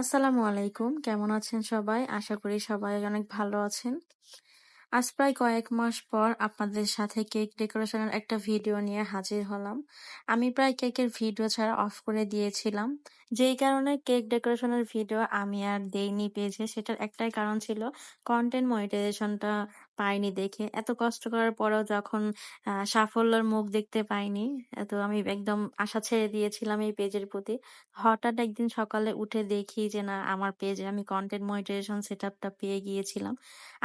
আসসালামু আলাইকুম। কেমন আছেন সবাই? আশা করি সবাই অনেক ভালো আছেন। আজ প্রায় কয়েক মাস পর আপনাদের সাথে কেক ডেকোরেশনের একটা ভিডিও নিয়ে হাজির হলাম। আমি প্রায় কেকের ভিডিও ছাড়া অফ করে দিয়েছিলাম। যেই কারণে কেক ডেকোরেশনের ভিডিও আমি আর দেইনি পেয়েছে সেটার একটাই কারণ ছিল কন্টেন্ট মনিটাইজেশনটা পাইনি দেখে। এত কষ্ট করার পরেও যখন সাফল্যের মুখ দেখতে পাইনি, তো আমি একদম আশা ছেড়ে দিয়েছিলাম এই পেজের প্রতি। হঠাৎ একদিন সকালে উঠে দেখি যে না আমার পেজে আমি কন্টেন্ট মনিটাইজেশন সেটআপটা পেয়ে গিয়েছিলাম।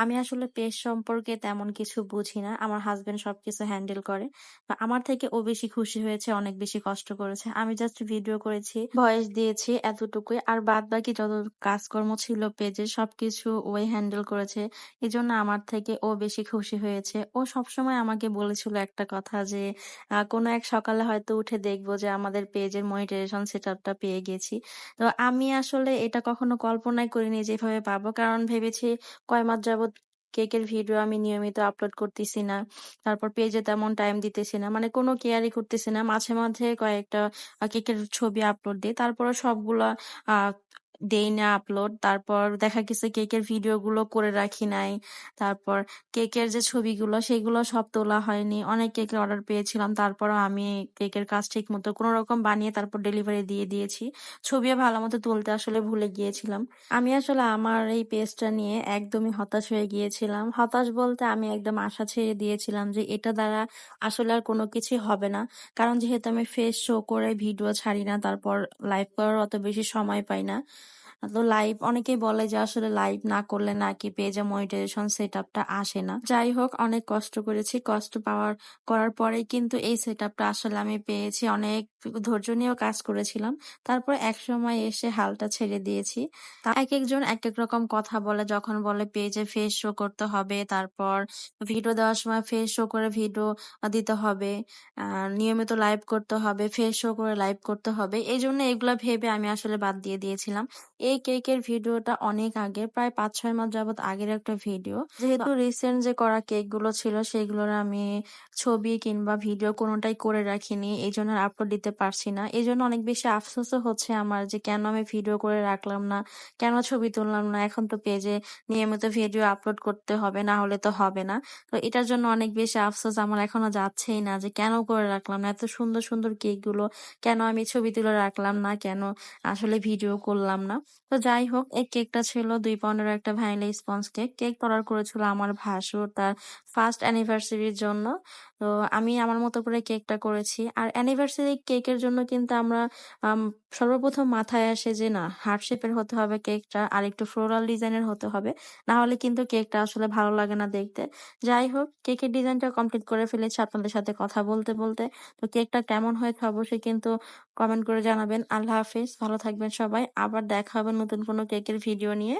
আমি আসলে পেজ সম্পর্কে তেমন কিছু বুঝি না। আমার হাসব্যান্ড সবকিছু হ্যান্ডেল করে। তো আমার থেকে ও বেশি খুশি হয়েছে, অনেক বেশি কষ্ট করেছে। আমি জাস্ট ভিডিও করেছি, ভয়েস দিয়েছি এতটুকুই। আর বাদবাকি যত কাজকর্ম ছিল পেজে সবকিছু ওই হ্যান্ডেল করেছে। এজন্য আমার থেকে ও বেশি খুশি হয়েছে। ও সবসময় আমাকে বলেছিল একটা কথা যে কোনো এক সকালে হয়তো উঠে দেখব যে আমাদের পেজের মনিটাইজেশন সেটআপটা পেয়ে গেছি। তো আমি আসলে এটা কখনো কল্পনাই করিনি যে এভাবে পাবো। কারণ ভেবেছি কয় মাস যাবৎ কেকের ভিডিও আমি নিয়মিত আপলোড করতেছি না। তারপর পেজে তেমন টাইম দিতেছি না। মানে কোনো কেয়ারই করতেছি না। মাঝে, মাঝে কয়েকটা কেকের ছবি আপলোড দেই। তারপরে সবগুলা দেই না আপলোড। তারপর দেখা গেছে কেকের ভিডিও গুলো করে রাখি নাই। তারপর কেকের যে ছবিগুলো সেগুলো সব তোলা হয়নি। অনেক কেকের অর্ডার পেয়েছিলাম। তারপরেও আমি কেকের কাজ ঠিকমতো কোনরকম বানিয়ে তারপর ডেলিভারি দিয়ে দিয়েছি। ছবিও ভালো মতো তুলতে আসলে ভুলে গিয়েছিলাম। আমি আসলে আমার এই পেজটা নিয়ে একদমই হতাশ হয়ে গিয়েছিলাম। হতাশ বলতে আমি একদম আশা ছেড়ে দিয়েছিলাম যে এটা দ্বারা আসলে আর কোনো কিছুই হবে না। কারণ যেহেতু আমি ফেস শো করে ভিডিও ছাড়ি না, তারপর লাইভ করার অত বেশি সময় পাই না। তো লাইভ অনেকেই বলে যে আসলে লাইভ না করলে নাকি পেজে মনিটাইজেশন সেটআপটা আসে না। যাই হোক, অনেক কষ্ট করেছি। কষ্ট পাওয়ার, করার পরে কিন্তু এই সেটআপটা আসলে আমি পেয়েছি। অনেক ধৈর্য নিয়েও কাজ করেছিলাম। তারপর এক সময় এসে হালটা ছেড়ে দিয়েছি। তা একেকজন একেক রকম কথা বলে যখন বলে পেজে ফেস শো করতে হবে, তারপর ভিডিও দেওয়ার সময় ফেস শো করে ভিডিও দিতে হবে, নিয়মিত লাইভ করতে হবে, ফেস শো করে লাইভ করতে হবে। এজন্য এগুলা ভেবে আমি আসলে বাদ দিয়ে দিয়েছিলাম। এই কেকের ভিডিওটা অনেক আগে প্রায় ৫-৬ মাস যাবৎ আগের একটা ভিডিও। যেহেতু রিসেন্ট যে করা কেকগুলো ছিল সেগুলোর আমি ছবি কিংবা ভিডিও কোনোটাই করে রাখিনি। এই জন্য আপলোড দিতে পারছি না। এজন্য অনেক বেশি আফসোসও হচ্ছে আমার যে কেন আমি ভিডিও করে রাখলাম না, কেন ছবি তুললাম না। এখন তো পেজে নিয়মিত ভিডিও আপলোড করতে হবে, না হলে তো হবে না। তো এটার জন্য অনেক বেশি আফসোস আমার এখনও যাচ্ছেই না যে কেন করে রাখলাম না। এত সুন্দর, সুন্দর কেকগুলো কেন আমি ছবি তুলে রাখলাম না, কেন আসলে ভিডিও করলাম না। তো যাই হোক এই কেকটা ছিল ২ পাউন্ডের একটা vanilla sponge cake. Cake order করেছিল আমার ভাসুর তার ফার্স্ট অ্যানিভার্সারির জন্য। তো আমি আমার মতো করে কেকটা করেছি। আর অ্যানিভার্সারি কেকের জন্য কিন্তু আমরা সর্বপ্রথম মাথায় আসে যে না হার্ট শেপের হতে হবে কেকটা আর একটু ফ্লোরাল ডিজাইনের হতে হবে। না হলে কিন্তু কেকটা আসলে ভালো লাগে না দেখতে। যাই হোক কেকের ডিজাইনটা কমপ্লিট করে ফেলেছি আপনাদের সাথে কথা বলতে, বলতে। তো কেকটা কেমন হয়েছে অবশ্যই কিন্তু কমেন্ট করে জানাবেন। আল্লাহ হাফিজ ভালো থাকবেন সবাই। আবার দেখা হবে নতুন কোনো কেকের ভিডিও নিয়ে।